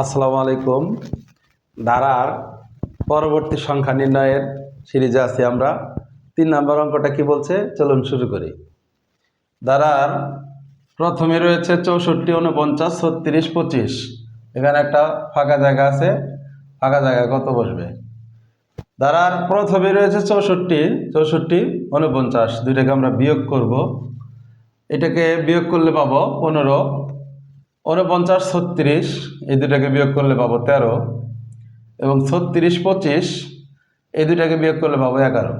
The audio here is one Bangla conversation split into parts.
আসসালামু আলাইকুম। ধারার পরবর্তী সংখ্যা নির্ণয়ের সিরিজে আছি আমরা। তিন নম্বর অঙ্কটা কি বলছে? চলুন শুরু করি। ধারার প্রথমে রয়েছে চৌষট্টি উনপঞ্চাশ ছত্রিশ, পঁচিশ। এখানে একটা ফাঁকা জায়গা আছে। ফাঁকা জায়গা কত বসবে? ধারার প্রথমে রয়েছে চৌষট্টি চৌষট্টি উনপঞ্চাশ দুইটাকে আমরা বিয়োগ করব। এটাকে বিয়োগ করলে পাবো পনেরো উনপঞ্চাশ ছত্রিশ, এই দুটাকে বিয়োগ করলে পাবো তেরো। এবং ছত্রিশ, পঁচিশ, এই দুটাকে বিয়োগ করলে পাবো এগারো।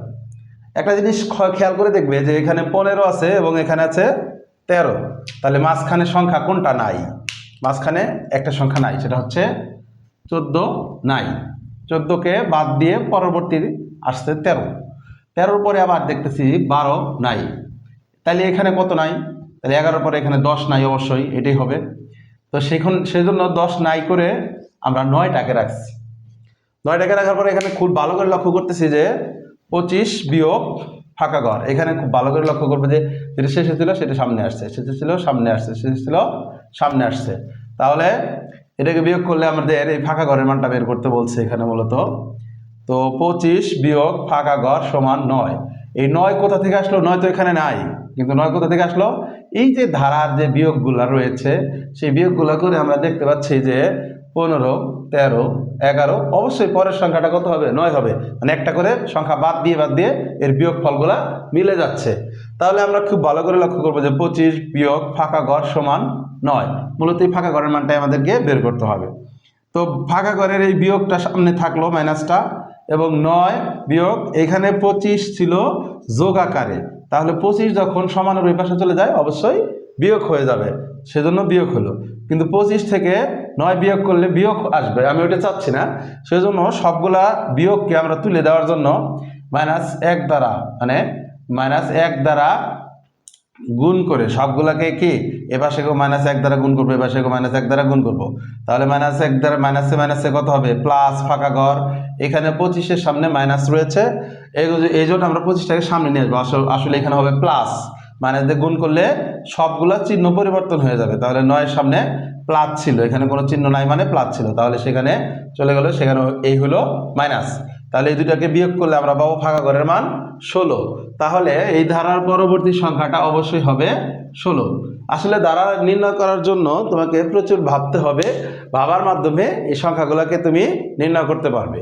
একটা জিনিস খেয়াল করে দেখবে যে এখানে পনেরো আছে এবং এখানে আছে তেরো। তাহলে মাঝখানে সংখ্যা কোনটা নাই? মাঝখানে একটা সংখ্যা নাই, সেটা হচ্ছে চোদ্দ নাই। চোদ্দোকে বাদ দিয়ে পরবর্তী আসছে তেরো। তেরোর পরে আবার দেখতেছি বারো নাই। তাহলে এখানে কত নাই? তাহলে এগারোর পরে এখানে দশ নাই অবশ্যই, এটাই হবে। তো সেখন সেজন্য দশ নাই করে আমরা নয়টাকে রাখছি। নয়টাকে রাখার পরে এখানে খুব ভালো করে লক্ষ্য করতেছি যে পঁচিশ বিয়োগ ফাঁকা ঘর। এখানে খুব ভালো করে লক্ষ্য করবে যে যেটা শেষে ছিল সেটা সামনে আসছে। শেষে ছিল সামনে আসছে। শেষে ছিল সামনে আসছে। তাহলে এটাকে বিয়োগ করলে আমাদের এই ফাঁকা ঘরের মানটা বের করতে বলছে এখানে মূলত। তো পঁচিশ বিয়োগ ফাঁকা ঘর সমান নয়। এই নয় কোথা থেকে আসলো? নয় তো এখানে নাই। কিন্তু নয় কোথা থেকে আসলো? এই যে ধারার যে বিয়োগগুলা রয়েছে, সেই বিয়োগগুলা করে আমরা দেখতে পাচ্ছি যে পনেরো, তেরো, এগারো, অবশ্যই পরের সংখ্যাটা কত হবে? নয় হবে। মানে একটা করে সংখ্যা বাদ দিয়ে বাদ দিয়ে এর বিয়োগ ফলগুলা মিলে যাচ্ছে। তাহলে আমরা খুব ভালো করে লক্ষ্য করব যে পঁচিশ বিয়োগ ফাঁকা ঘর সমান নয়। মূলত এই ফাঁকা ঘরের মানটাই আমাদেরকে বের করতে হবে। তো ফাঁকা ঘরের এই বিয়োগটা সামনে থাকল মাইনাসটা এবং নয় বিয়োগ, এখানে পঁচিশ ছিল যোগ আকারে। তাহলে পঁচিশ যখন সমানের পাশে চলে যায়, অবশ্যই বিয়োগ হয়ে যাবে। সেজন্য বিয়োগ হলো। কিন্তু পঁচিশ থেকে নয় বিয়োগ করলে বিয়োগ আসবে। আমি ওটা চাচ্ছি না। সেজন্য সবগুলা বিয়োগকে আমরা তুলে দেওয়ার জন্য মাইনাস এক দ্বারা মানে মাইনাস এক দ্বারা গুণ করে, সবগুলাকে কি? এপাশে মাইনাস এক দ্বারা গুণ করব এবার এপাশে মাইনাস এক দ্বারা গুণ করব। তাহলে মাইনাস এক দ্বারা মাইনাসে মাইনাসে কত হবে? প্লাস ফাঁকা ঘর। এখানে পঁচিশের সামনে মাইনাস রয়েছে। এই জন্য আমরা পঁচিশটাকে সামনে নিয়ে আসব। আসলে আসলে এখানে হবে প্লাস মাইনাস দিয়ে গুণ করলে সবগুলা চিহ্ন পরিবর্তন হয়ে যাবে। তাহলে নয়ের সামনে প্লাস ছিল। এখানে কোনো চিহ্ন নাই মানে প্লাস ছিল। তাহলে সেখানে চলে গেল, সেখানে এই হলো মাইনাস তাহলে এই দুটাকে বিয়োগ করলে আমরা পাবো ফাঁকা ঘরের মান ষোলো। তাহলে এই ধারার পরবর্তী সংখ্যাটা অবশ্যই হবে ষোলো। আসলে ধারা নির্ণয় করার জন্য তোমাকে প্রচুর ভাবতে হবে। ভাবার মাধ্যমে এই সংখ্যাগুলোকে তুমি নির্ণয় করতে পারবে।